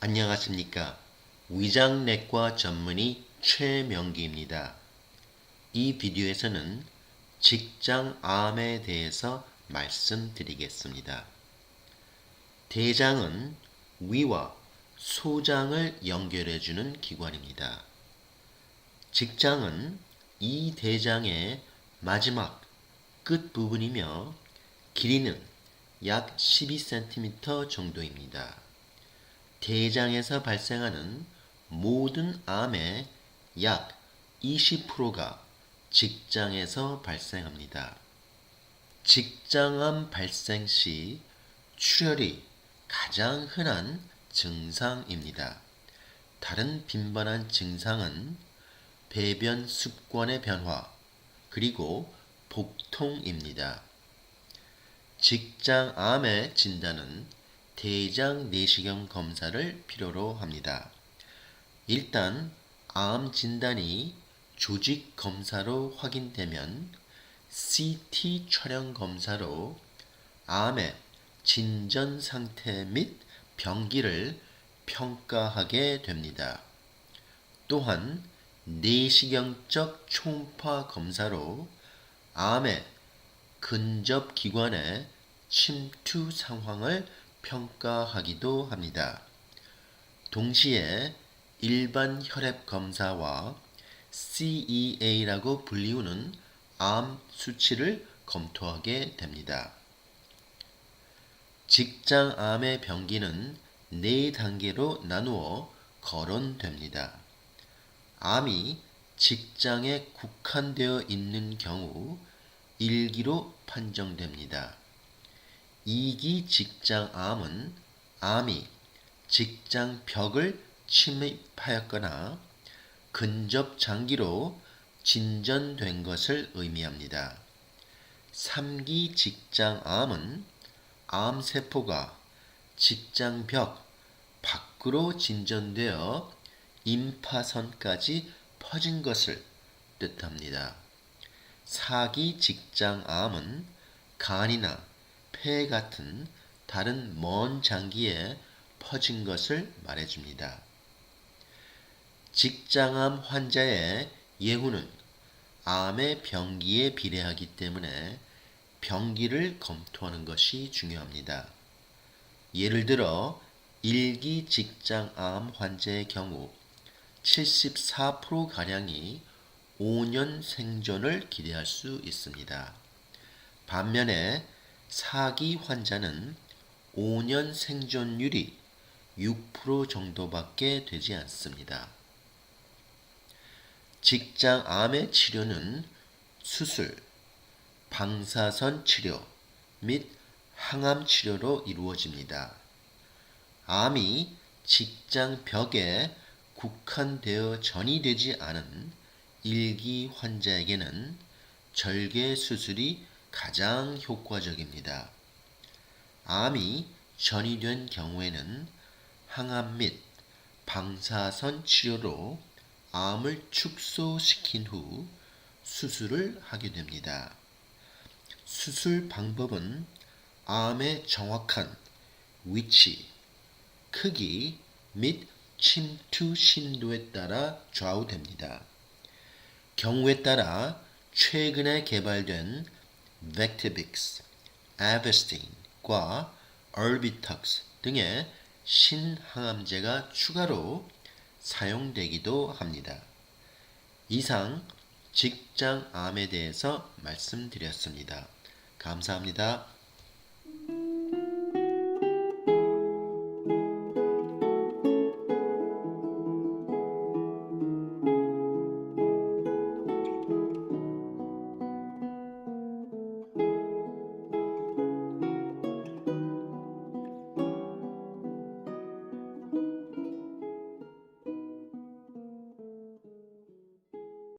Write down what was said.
안녕하십니까. 위장내과 전문의 최명기입니다. 이 비디오에서는 직장암에 대해서 말씀드리겠습니다. 대장은 위와 소장을 연결해주는 기관입니다. 직장은 이 대장의 마지막 끝 부분이며 길이는 약 12cm 정도입니다. 대장에서 발생하는 모든 암의 약 20%가 직장에서 발생합니다. 직장암 발생 시 출혈이 가장 흔한 증상입니다. 다른 빈번한 증상은 배변 습관의 변화, 그리고 복통입니다. 직장암의 진단은 대장 내시경 검사를 필요로 합니다. 일단 암 진단이 조직 검사로 확인되면 CT 촬영 검사로 암의 진전 상태 및 병기를 평가하게 됩니다. 또한 내시경적 초음파 검사로 암의 근접 기관의 침투 상황을 평가하기도 합니다. 동시에 일반 혈액 검사와 CEA라고 불리우는 암 수치를 검토하게 됩니다. 직장암의 병기는 네 단계로 나누어 거론됩니다. 암이 직장에 국한되어 있는 경우 1기로 판정됩니다. 2기 직장암은 암이 직장 벽을 침입하였거나 근접 장기로 진전된 것을 의미합니다. 3기 직장암은 암세포가 직장 벽 밖으로 진전되어 임파선까지 퍼진 것을 뜻합니다. 4기 직장암은 간이나 폐 같은 다른 먼 장기에 퍼진 것을 말해줍니다. 직장암 환자의 예후는 암의 병기에 비례하기 때문에 병기를 검토하는 것이 중요합니다. 예를 들어 1기 직장암 환자의 경우 74%가량이 5년 생존을 기대할 수 있습니다. 반면에 4기 환자는 5년 생존율이 6% 정도밖에 되지 않습니다. 직장 암의 치료는 수술, 방사선 치료 및 항암 치료로 이루어집니다. 암이 직장 벽에 국한되어 전이되지 않은 일기 환자에게는 절개 수술이 가장 효과적입니다. 암이 전이 된 경우에는 항암 및 방사선 치료로 암을 축소시킨 후 수술을 하게 됩니다. 수술 방법은 암의 정확한 위치, 크기 및 침투 신도에 따라 좌우됩니다. 경우에 따라 최근에 개발된 벡티빅스, 아베스틴과 얼비턱스 등의 신항암제가 추가로 사용되기도 합니다. 이상 직장암에 대해서 말씀드렸습니다. 감사합니다.